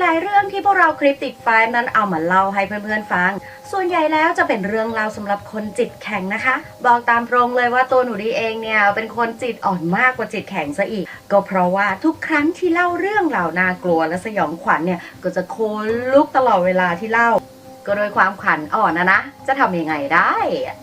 หลาย ๆ เรื่องที่พวกเราคลิปติดไฟนั้นเอามาเล่าให้เพื่อนๆฟัง ส่วนใหญ่แล้วจะเป็นเรื่องราวสำหรับคนจิตแข็งนะคะ บอกตามตรงเลยว่าตัวหนูดีเองเนี่ยเป็นคนจิตอ่อนมากกว่าจิตแข็งซะอีก ก็เพราะว่าทุกครั้งที่เล่าเรื่องราวน่ากลัวและสยองขวัญเนี่ยก็จะโคนลุกตลอดเวลาที่เล่า ก็โดยความขวัญอ่อนนะนะจะทำยังไงได้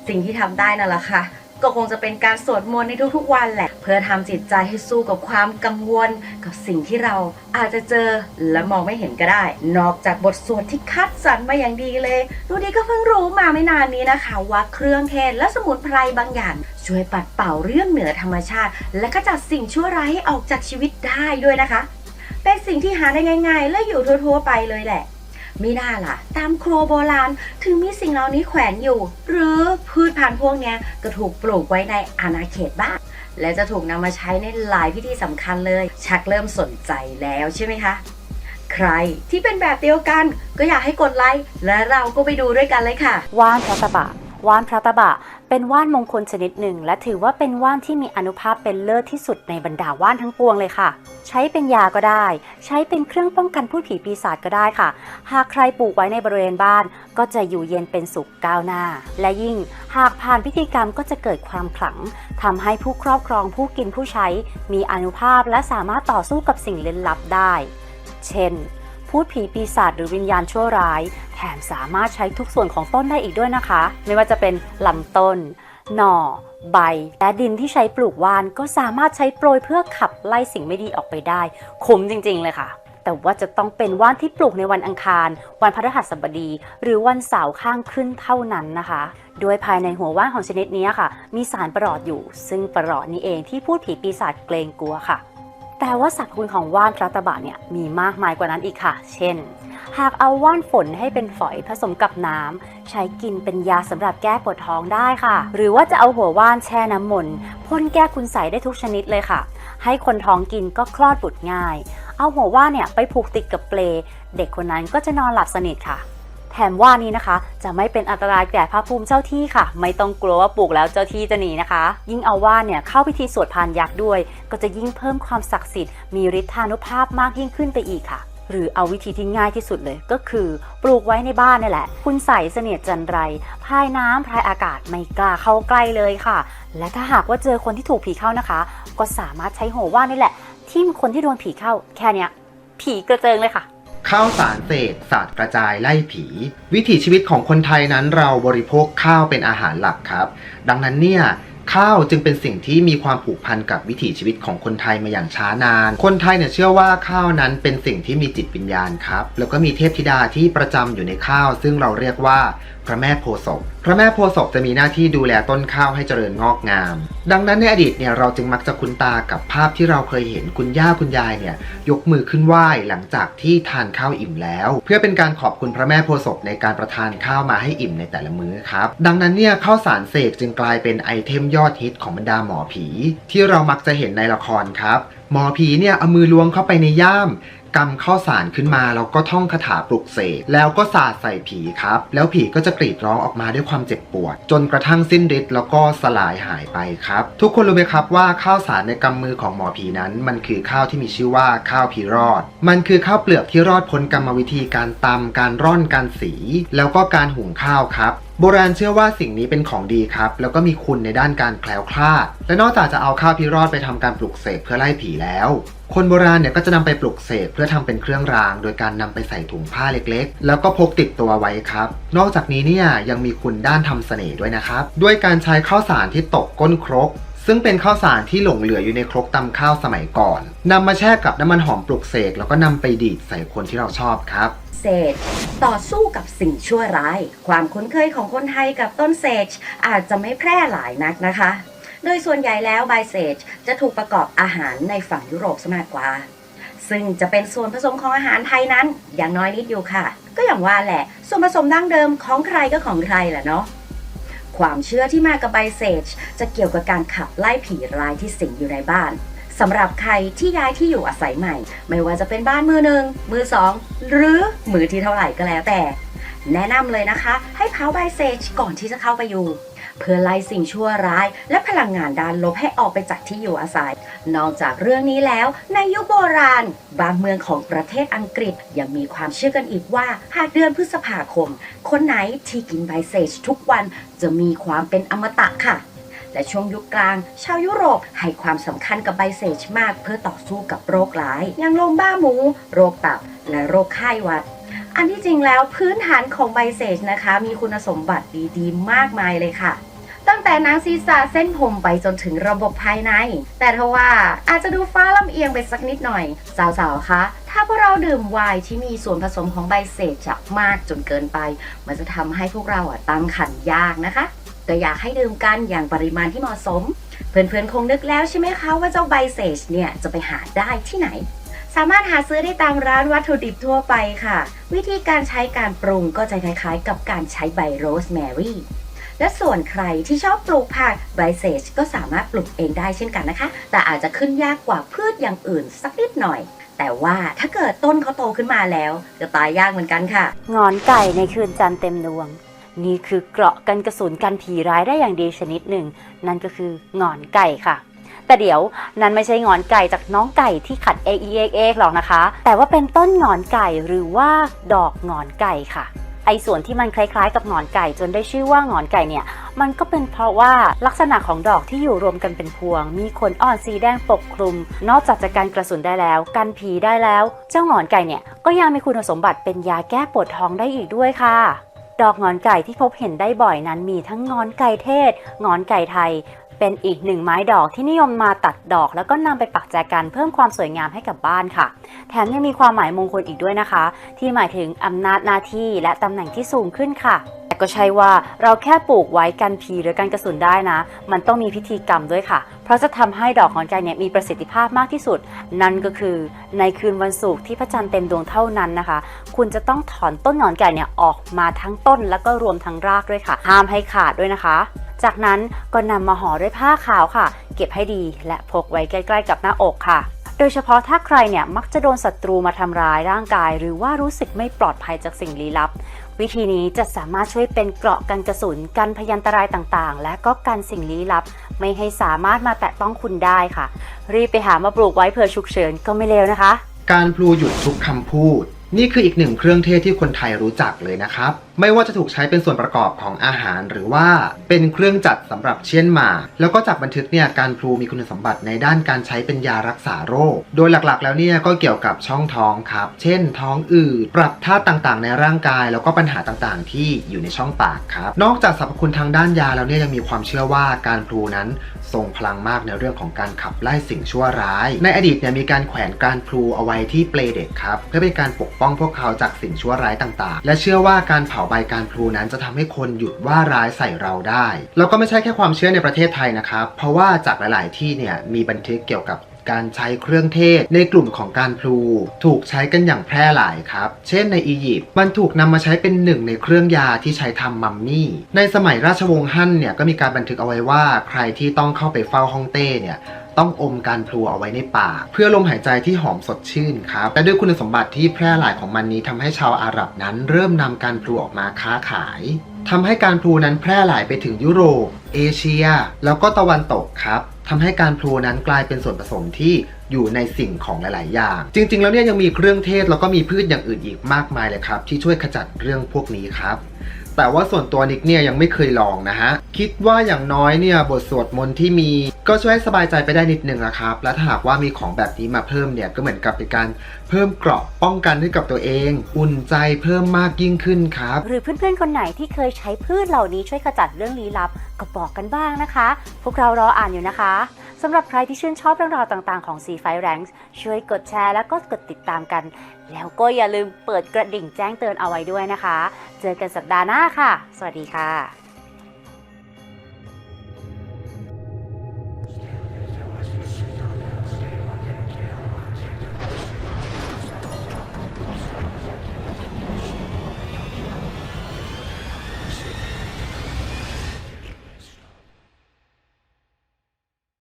สิ่งที่ทำได้นั่นแหละค่ะ ก็คงจะเป็นการสวดมนต์ในทุกๆ วันแหละ เพื่อทำจิตใจให้สู้กับความกังวล กับสิ่งที่เราอาจจะเจอและมองไม่เห็นก็ได้ นอกจากบทสวดที่คัดสรรมาอย่างดีเลยดูดีก็เพิ่งรู้มาไม่นานนี้นะคะ ว่าเครื่องเทศและสมุนไพรบางอย่าง ช่วยปัดเป่าเรื่องเหนือธรรมชาติ และขจัดสิ่งชั่วร้ายให้ออกจากชีวิตได้ด้วยนะคะ เป็นสิ่งที่หาได้ง่าย ๆ และอยู่ทั่วๆไปเลยแหละ ม่น่าล่ะ ตามครัวโบราณถึงมีสิ่งเหล่านี้แขวนอยู่ หรือพืชพันธุ์พวกนี้ก็ถูกปลูกไว้ในอาณาเขตบ้านและจะถูกนำมาใช้ในหลายพิธีสำคัญเลย ชักเริ่มสนใจแล้วใช่ไหมคะ ใครที่เป็นแบบเดียวกัน ก็อยากให้กดไลค์และเราก็ไปดูด้วยกันเลยค่ะ ว่านพระตะบะ ว่านพระตะบะ เป็นว่านมงคลชนิดหนึ่ง และถือว่าเป็นว่านที่มีอนุภาพเป็นเลิศที่สุดในบรรดาว่านทั้งปวงเลยค่ะ ใช้เป็นยาก็ได้ ใช้เป็นเครื่องป้องกันพูดผีปีศาจก็ได้ค่ะ หากใครปลูกไว้ในบริเวณบ้าน ก็จะอยู่เย็นเป็นสุขก้าวหน้า และยิ่งหากผ่านพิธีกรรมก็จะเกิดความขลังทำให้ผู้ครอบครองผู้กินผู้ใช้ มีอนุภาพและสามารถต่อสู้กับสิ่งลึกลับได้ เช่น พูดผีปีศาจหรือวิญญาณชั่วร้าย แถมสามารถใช้ทุกส่วนของต้นได้อีกด้วยนะคะ ไม่ว่าจะเป็นลำต้น หน่อ ใบ และดินที่ใช้ปลูกว่านก็สามารถใช้โปรยเพื่อขับไล่สิ่งไม่ดีออกไปได้คุ้มจริง ๆ เลยค่ะแต่ว่าจะต้องเป็นว่านที่ปลูกในวันอังคาร วันพฤหัสบดี หรือวันเสาร์ข้างขึ้นเท่านั้นนะคะ โดยภายในหัวว่านของชนิดนี้ค่ะ มีสารประหลอดอยู่ ซึ่งประหลอดนี้เองที่พูดผีปีศาจเกรงกลัวค่ะ แต่ว่าสรรพคุณของว่านพระตะบะเนี่ยมีมากมายกว่านั้นอีกค่ะ เช่น หากเอาว่านฝนให้เป็นฝอยผสมกับน้ำใช้กินเป็นยาสำหรับแก้ปวดท้องได้ค่ะ หรือว่าจะเอาหัวว่านแช่น้ำมนต์พ่นแก้คุณใสได้ทุกชนิดเลยค่ะ ให้คนท้องกินก็คลอดบุตรง่าย เอาหัวว่านเนี่ยไปผูกติดกับเปลเด็กคนนั้นก็จะนอนหลับสนิทค่ะ แถมว่านี้นะคะ จะไม่เป็นอันตรายแก่พระภูมิเจ้าที่ค่ะ ไม่ต้องกลัวว่าปลูกแล้วเจ้าที่จะหนีนะคะ ยิ่งเอาว่านเนี่ยเข้าพิธีสวดพานยักษ์ด้วย ก็จะยิ่งเพิ่มความศักดิ์สิทธิ์มีฤทธานุภาพมากยิ่งขึ้นไปอีกค่ะหรือเอาวิธีที่ง่ายที่สุดเลยก็คือ ปลูกไว้ในบ้านนี่แหละ คุณใส่เสนียดจันไรพายน้ำพายอากาศไม่กล้าเข้าใกล้เลยค่ะ และถ้าหากว่าเจอคนที่ถูกผีเข้านะคะ ก็สามารถใช้โหวว่านนี่แหละ ทิ่มคนที่โดนผีเข้าแค่เนี้ยผีกระเจิงเลยค่ะ ข้าวสารเศษศาสตร์กระจายไล่ผี วิถีชีวิตของคนไทยนั้นเราบริโภคข้าวเป็นอาหารหลักครับ ดังนั้นเนี่ยข้าวจึงเป็นสิ่งที่มีความผูกพันกับวิถีชีวิตของคนไทยมาอย่างช้านาน คนไทยเนี่ยเชื่อว่าข้าวนั้นเป็นสิ่งที่มีจิตวิญญาณครับ แล้วก็มีเทพธิดาที่ประจำอยู่ในข้าว ซึ่งเราเรียกว่าพระแม่โพศพพระแม่โพศพจะมีหน้าที่ดูแลต้นข้าวให้เจริญงอกงาม ดังนั้นในอดีตเนี่ยเราจึงมักจะคุ้นตากับภาพที่เราเคยเห็นคุณย่าคุณยายเนี่ยยกมือขึ้นไหว้หลังจากที่ทานข้าวอิ่มแล้ว เพื่อเป็นการขอบคุณพระแม่โพศพในการประทานข้าวมาให้อิ่มในแต่ละมื้อครับดังนั้นเนี่ยข้าวสารเสกจึงกลายเป็นไอเทมยอดฮิตของบรรดาหมอผี ที่เรามักจะเห็นในละครครับหมอผีเนี่ยเอามือล้วงเข้าไปในย่าม กำข้าวสารขึ้นมาแล้วก็ท่องคาถาปลุกเสกแล้วก็สาดใส่ผีครับ แล้วผีก็จะกรีดร้องออกมาด้วยความเจ็บปวด จนกระทั่งสิ้นฤทธิ์แล้วก็สลายหายไปครับ ทุกคนรู้ไหมครับว่าข้าวสารในกำมือของหมอผีนั้น มันคือข้าวที่มีชื่อว่าข้าวผีรอด มันคือข้าวเปลือกที่รอดพ้นกรรมวิธีการตำการร่อนการสี แล้วก็การหุงข้าวครับ โบราณเชื่อว่าสิ่งนี้เป็นของดีครับ แล้วก็มีคุณในด้านการแคล้วคลาด และนอกจากจะเอาข้าวพิรอดไปทำการปลุกเสกเพื่อไล่ผีแล้ว คนโบราณเนี่ยก็จะนำไปปลุกเสกเพื่อทำเป็นเครื่องราง โดยการนำไปใส่ถุงผ้าเล็กๆ แล้วก็พกติดตัวไว้ครับ นอกจากนี้เนี่ยยังมีคุณด้านทำเสน่ห์ด้วยนะครับ ด้วยการใช้ข้าวสารที่ตกก้นครก ซึ่งเป็นข้าวสารที่หลงเหลืออยู่ในครกตำข้าวสมัยก่อนนำมาแช่กับน้ำมันหอมปลุกเสกแล้วก็นำไปดีดใส่คนที่เราชอบครับ เศษต่อสู้กับสิ่งชั่วร้าย ความคุ้นเคยของคนไทยกับต้นเซจอาจจะไม่แพร่หลายนักนะคะ โดยส่วนใหญ่แล้วใบเซจจะถูกประกอบอาหารในฝั่งยุโรปซะมากกว่า ซึ่งจะเป็นส่วนผสมของอาหารไทยนั้นอย่างน้อยนิดอยู่ค่ะ ก็อย่างว่าแหละ ส่วนผสมดั้งเดิมของใครก็ของใครแหละเนาะ ความเชื่อที่มากับใบเซจจะเกี่ยวกับการขับไล่ผีร้ายที่สิงอยู่ในบ้านสำหรับใครที่ย้ายที่อยู่อาศัยใหม่ ไม่ว่าจะเป็นบ้านมือหนึ่งมือสองหรือมือที่เท่าไหร่ก็แล้วแต่ แนะนำเลยนะคะ ให้เผาใบเซจก่อนที่จะเข้าไปอยู่ เพื่อไล่สิ่งชั่วร้าย และพลังงานด้านลบให้ออกไปจากที่อยู่อาศัย นอกจากเรื่องนี้แล้ว ในยุคโบราณ บางเมืองของประเทศอังกฤษยังมีความเชื่อกันอีกว่า หากเดือนพฤษภาคม คนไหนที่กินไบเซจทุกวันจะมีความเป็นอมตะค่ะและช่วงยุคกลาง ชาวยุโรปให้ความสำคัญกับไบเซจมากเพื่อต่อสู้กับโรคร้าย อย่างลมบ้าหมู โรคตับ และโรคไข้หวัด อันที่จริงแล้วพื้นฐานของไบเซจนะคะ มีคุณสมบัติดีๆ มากมายเลยค่ะ ตั้งแต่นังศีรษะเส้นผมไปจนถึงระบบภายใน แต่ทว่าอาจจะดูฟ้าลำเอียงไปสักนิดหน่อย สาวๆคะถ้าพวกเราดื่มไวน์ที่มีส่วนผสมของไบเซจจะมากจนเกินไป มันจะทำให้พวกเราอะตั้งขันยากนะคะก็อยากให้ดื่มกันอย่างปริมาณที่เหมาะสม เพื่อนๆคงนึกแล้วใช่ไหมคะว่าเจ้าไบเซจเนี่ยจะไปหาได้ที่ไหน สามารถหาซื้อได้ตามร้านวัตถุดิบทั่วไปค่ะ วิธีการใช้การปรุงก็จะคล้ายๆ กับการใช้ใบโรสแมรี่และส่วนใครที่ชอบปลูกผักไบเซจก็สามารถปลูกเองได้เช่นกันนะคะ แต่อาจจะขึ้นยากกว่าพืชอย่างอื่นสักนิดหน่อย แต่ว่าถ้าเกิดต้นเขาโตขึ้นมาแล้วจะตายยากเหมือนกันค่ะ งอนไก่ในคืนจันทร์เต็มดวง นี่คือเกราะกันกระสุนกันผีร้ายได้อย่างดีชนิดหนึ่ง นั่นก็คืองอนไก่ค่ะ แต่เดี๋ยวนั้นไม่ใช่งอนไก่จากน้องไก่ที่ขัดเอกเอกเอกหรอกนะคะ แต่ว่าเป็นต้นงอนไก่หรือว่าดอกงอนไก่ค่ะไอ้ส่วนที่มันคล้ายๆกับงอนไก่จนได้ชื่อว่างอนไก่เนี่ย มันก็เป็นเพราะว่าลักษณะของดอกที่อยู่รวมกันเป็นพวง มีขนอ่อนสีแดงปกคลุม นอกจากจะกันกระสุนได้แล้ว กันผีได้แล้ว เจ้างอนไก่เนี่ยก็ยังมีคุณสมบัติเป็นยาแก้ปวดท้องได้อีกด้วยค่ะ ดอกงอนไก่ที่พบเห็นได้บ่อยนั้นมีทั้งงอนไก่เทศงอนไก่ไทย เป็นอีกหนึ่งไม้ดอกที่นิยมมาตัดดอก แล้วก็นำไปปักแจกันเพิ่มความสวยงามให้กับบ้านค่ะ แถมยังมีความหมายมงคลอีกด้วยนะคะ ที่หมายถึงอำนาจหน้าที่และตำแหน่งที่สูงขึ้นค่ะ ก็ใช่ว่าเราแค่ปลูกไว้กันผีหรือกันกระสุนได้นะ มันต้องมีพิธีกรรมด้วยค่ะ เพราะจะทำให้ดอกงอนไก่เนี่ยมีประสิทธิภาพมากที่สุด นั่นก็คือในคืนวันศุกร์ที่พระจันทร์เต็มดวงเท่านั้นนะคะ คุณจะต้องถอนต้นหงอนไก่เนี่ยออกมาทั้งต้นแล้วก็รวมทั้งรากด้วยค่ะห้ามให้ขาดด้วยนะคะ จากนั้นก็นำมาห่อด้วยผ้าขาวค่ะ เก็บให้ดีและพกไว้ใกล้ๆกับหน้าอกค่ะโดยเฉพาะถ้าใครเนี่ยมักจะโดนศัตรูมาทำร้ายร่างกาย หรือว่ารู้สึกไม่ปลอดภัยจากสิ่งลี้ลับ วิธีนี้จะสามารถช่วยเป็นเกราะกันกระสุนกันพยันตรายต่างๆ และก็กันสิ่งลี้ลับ ไม่ให้สามารถมาแตะต้องคุณได้ค่ะ รีบไปหามาปลูกไว้เผื่อฉุกเฉินก็ไม่เลวนะคะ การพลูหยุดทุกคำพูด นี่คืออีกหนึ่งเครื่องเทศที่คนไทยรู้จักเลยนะครับ ไม่ว่าจะถูกใช้เป็นส่วนประกอบของอาหารหรือว่าเป็นเครื่องจัดสำหรับเชี่ยนหมาก แล้วก็จากบันทึกเนี่ยการพลูมีคุณสมบัติในด้านการใช้เป็นยารักษาโรค โดยหลักๆ แล้วเนี่ยก็เกี่ยวกับช่องท้องครับ เช่น ท้องอืดปรับธาตุต่างๆ ในร่างกาย แล้วก็ปัญหาต่างๆ ที่อยู่ในช่องปากครับ นอกจากสรรพคุณทางด้านยาแล้วเนี่ยยังมีความเชื่อว่าการพลูนั้นทรงพลังมากในเรื่องของการขับไล่สิ่งชั่วร้าย ในอดีตเนี่ยมีการแขวนการพลูเอาไว้ที่เปลเด็กครับเพื่อเป็นการปกป้อง้องพวกเขาจากสิ่งชั่วร้ายต่างๆ และเชื่อว่าการเผาใบการพลูนั้นจะทำให้คนหยุดว่าร้ายใส่เราได้ แล้วก็ไม่ใช่แค่ความเชื่อในประเทศไทยนะครับ เพราะว่าจากหลายๆ ที่เนี่ยมีบันทึกเกี่ยวกับการใช้เครื่องเทศในกลุ่มของการพลู ถูกใช้กันอย่างแพร่หลายครับ เช่นในอียิปต์มันถูกนำมาใช้เป็นหนึ่งในเครื่องยาที่ใช้ทำมัมมี่ ในสมัยราชวงศ์ฮั่นเนี่ยก็มีการบันทึกเอาไว้ว่าใครที่ต้องเข้าไปเฝ้าฮ่องเต้เนี่ย ต้องอมการพลูเอาไว้ในปากเพื่อลมหายใจที่หอมสดชื่นครับและด้วยคุณสมบัติที่แพร่หลายของมันนี้ทำให้ชาวอาหรับนั้นเริ่มนำการพลูออกมาค้าขายทำให้การพลูนั้นแพร่หลายไปถึงยุโรป เอเชีย แล้วก็ตะวันตกครับทำให้การพลูนั้นกลายเป็นส่วนผสมที่อยู่ในสิ่งของหลาย ๆ อย่าง จริง ๆ แล้วเนี่ยยังมีเครื่องเทศแล้วก็มีพืชอย่างอื่นอีกมากมายเลยครับ ที่ช่วยขจัดเรื่องพวกนี้ครับ แต่ว่าส่วนตัวนิกเนี่ยยังไม่เคยลองนะฮะ คิดว่าอย่างน้อยเนี่ยบทสวดมนต์ที่มีก็ช่วยให้สบายใจไปได้นิดนึงนะครับ และถ้าหากว่ามีของแบบนี้มาเพิ่มเนี่ยก็เหมือนกับเป็นการเพิ่มเกราะป้องกันให้กับตัวเอง อุ่นใจเพิ่มมากยิ่งขึ้นครับ หรือเพื่อนๆคนไหนที่เคยใช้พืชเหล่านี้ช่วยขจัดเรื่องลี้ลับก็บอกกันบ้างนะคะ พวกเรารออ่านอยู่นะคะ สำหรับใครที่ชื่นชอบเรื่องราวต่างๆของ C f i Ranks ช่วยกดแชร์และก็กดติดตามกัน แล้วก็อย่าลืมเปิดกระดิ่งแจ้งเตือนเอาไว้ด้วยนะคะ เจอกันสัปดาห์หน้าค่ะ สวัสดีค่ะ